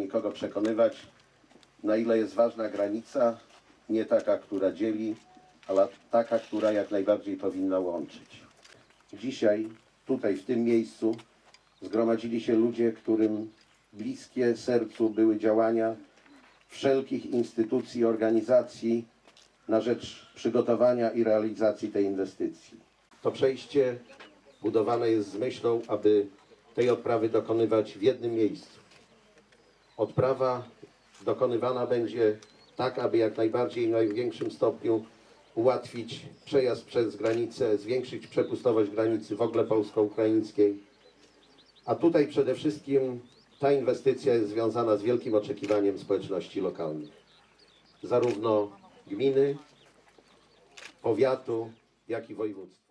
nikogo przekonywać, na ile jest ważna granica, nie taka, która dzieli, ale taka, która jak najbardziej powinna łączyć. Dzisiaj, tutaj, w tym miejscu, zgromadzili się ludzie, którym bliskie sercu były działania wszelkich instytucji i organizacji na rzecz przygotowania i realizacji tej inwestycji. To przejście budowane jest z myślą, aby tej odprawy dokonywać w jednym miejscu. Odprawa dokonywana będzie tak, aby jak najbardziej w największym stopniu ułatwić przejazd przez granicę, zwiększyć przepustowość granicy w ogóle polsko-ukraińskiej. A tutaj przede wszystkim ta inwestycja jest związana z wielkim oczekiwaniem społeczności lokalnych. Zarówno gminy, powiatu, jak i województwa.